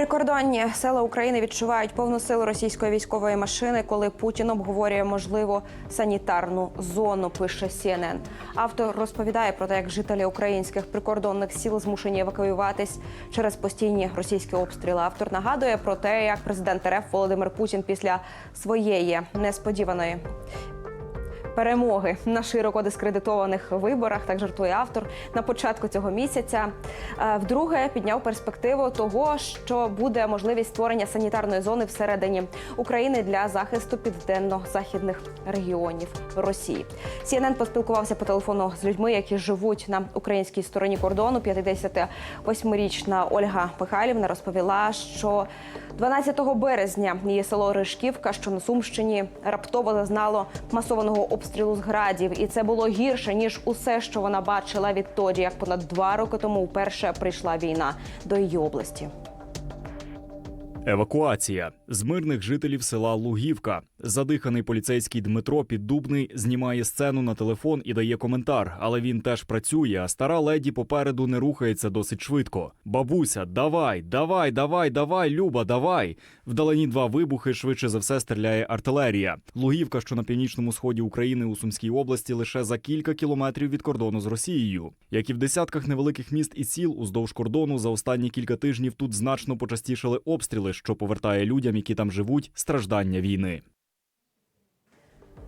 Прикордонні села України відчувають повну силу російської військової машини, коли Путін обговорює можливу санітарну зону. Пише CNN. Автор розповідає про те, як жителі українських прикордонних сіл змушені евакуюватись через постійні російські обстріли. Автор нагадує про те, як президент РФ Володимир Путін після своєї несподіваної перемоги на широко дискредитованих виборах. Так жартує автор на початку цього місяця. Е, Вдруге підняв перспективу того, що буде можливість створення санітарної зони всередині України для захисту південно-західних регіонів Росії. CNN поспілкувався по телефону з людьми, які живуть на українській стороні кордону. 58-річна Ольга Михайлівна розповіла, що 12 березня її село Ришківка, що на Сумщині, раптово зазнало масованого обстрілу з градів, і це було гірше ніж усе, що вона бачила відтоді, як понад два роки тому вперше прийшла війна до її області. Евакуація з мирних жителів села Лугівка. Задиханий поліцейський Дмитро Піддубний знімає сцену на телефон і дає коментар, але він теж працює. А стара леді попереду не рухається досить швидко. Бабуся, давай, давай, давай, давай, Люба, давай. Вдалині два вибухи швидше за все стріляє артилерія. Лугівка, що на північному сході України у Сумській області, лише за кілька кілометрів від кордону з Росією. Як і в десятках невеликих міст і сіл уздовж кордону, за останні кілька тижнів тут значно почастішали обстріли, що повертає людям, які там живуть, страждання війни.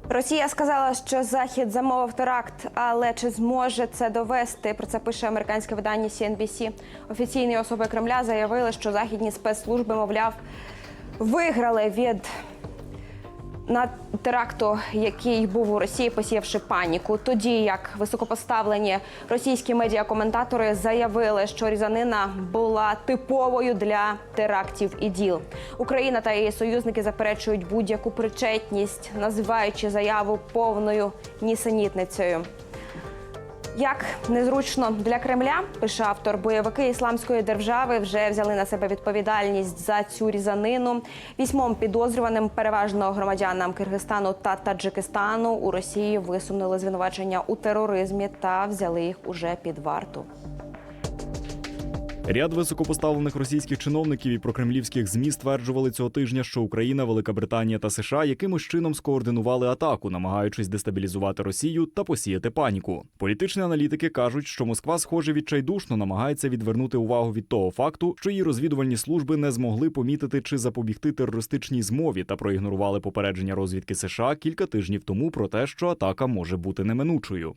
Росія сказала, що Захід замовив теракт, але чи зможе це довести? Про це пише американське видання CNBC. Офіційні особи Кремля заявили, що західні спецслужби, мовляв, виграли від на теракту, який був у Росії, посіявши паніку. Тоді як високопоставлені російські медіакоментатори заявили, що різанина була типовою для терактів і діл. Україна та її союзники заперечують будь-яку причетність, називаючи заяву повною нісенітницею. Як незручно для Кремля, пише автор, бойовики ісламської держави вже взяли на себе відповідальність за цю різанину. Вісьмом підозрюваним, переважно громадянам Киргизстану та Таджикистану, у Росії висунули звинувачення у тероризмі та взяли їх уже під варту. Ряд високопоставлених російських чиновників і прокремлівських змі стверджували цього тижня, що Україна, Велика Британія та США якимось чином скоординували атаку, намагаючись дестабілізувати Росію та посіяти паніку. Політичні аналітики кажуть, що Москва, схоже, відчайдушно намагається відвернути увагу від того факту, що її розвідувальні служби не змогли помітити чи запобігти терористичній змові та проігнорували попередження розвідки США кілька тижнів тому про те, що атака може бути неминучою.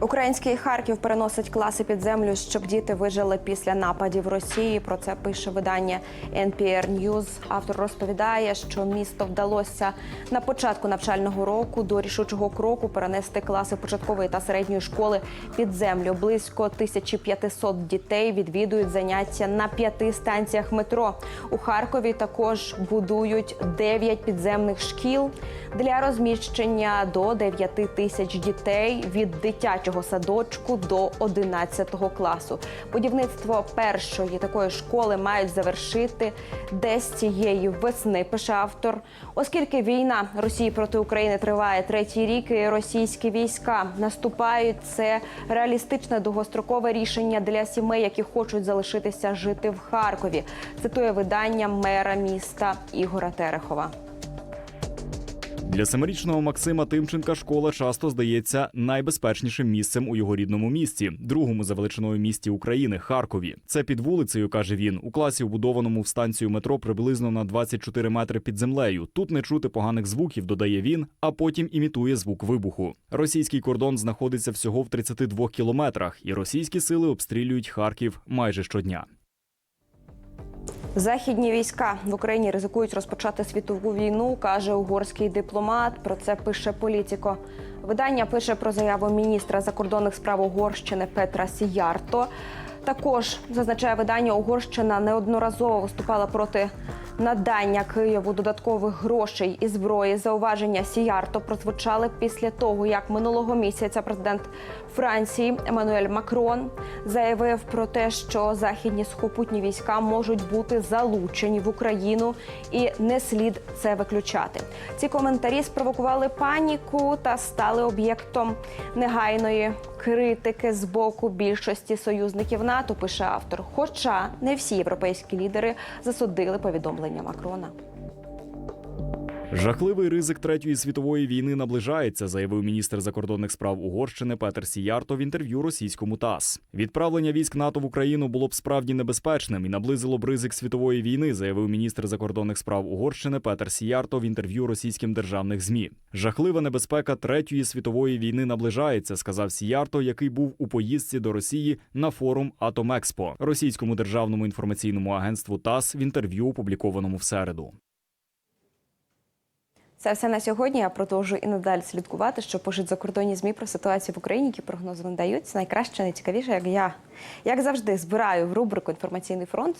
Український Харків переносить класи під землю, щоб діти вижили після нападів Росії. Про це пише видання NPR News. Автор розповідає, що місто вдалося на початку навчального року до рішучого кроку перенести класи початкової та середньої школи під землю. Близько 1500 дітей відвідують заняття на п'яти станціях метро. У Харкові також будують 9 підземних шкіл для розміщення до 9 тисяч дітей від дитячого садочку до 11 класу. Будівництво першої такої школи мають завершити десь цієї весни. Пише автор, оскільки війна Росії проти України триває третій рік, і російські війська наступають. Це реалістичне довгострокове рішення для сімей, які хочуть залишитися жити в Харкові. Цитує видання мера міста Ігора Терехова. Для семирічного Максима Тимченка школа часто здається найбезпечнішим місцем у його рідному місті, другому за величиною місті України Харкові. Це під вулицею, каже він, у класі, вбудованому в станцію метро приблизно на 24 метри під землею. Тут не чути поганих звуків, додає він, а потім імітує звук вибуху. Російський кордон знаходиться всього в 32 кілометрах, і російські сили обстрілюють Харків майже щодня. Західні війська в Україні ризикують розпочати світову війну, каже угорський дипломат. Про це пише політико. Видання пише про заяву міністра закордонних справ Угорщини Петра Сіярто. Також зазначає видання Угорщина неодноразово виступала проти надання Києву додаткових грошей і зброї. Зауваження Сіярто прозвучали після того, як минулого місяця президент Франції Еммануель Макрон заявив про те, що західні сухопутні війська можуть бути залучені в Україну, і не слід це виключати. Ці коментарі спровокували паніку та стали об'єктом негайної критики з боку більшості союзників НАТО, пише автор. Хоча не всі європейські лідери засудили повідомлення Макрона. Жахливий ризик третьої світової війни наближається, заявив міністр закордонних справ Угорщини Петер Сіярто в інтерв'ю російському ТАСС. Відправлення військ НАТО в Україну було б справді небезпечним і наблизило б ризик світової війни, заявив міністр закордонних справ Угорщини Петер Сіярто в інтерв'ю російським державних змі. Жахлива небезпека третьої світової війни наближається, сказав Сіярто, який був у поїздці до Росії на форум Атомекспо російському державному інформаційному агентству ТАСС в інтерв'ю, опублікованому в середу. Це все на сьогодні. Я продовжую і надалі слідкувати, що пишуть закордонні змі про ситуацію в Україні, які прогнози надаються. Найкраще, найцікавіше, як я як завжди збираю в рубрику інформаційний фронт.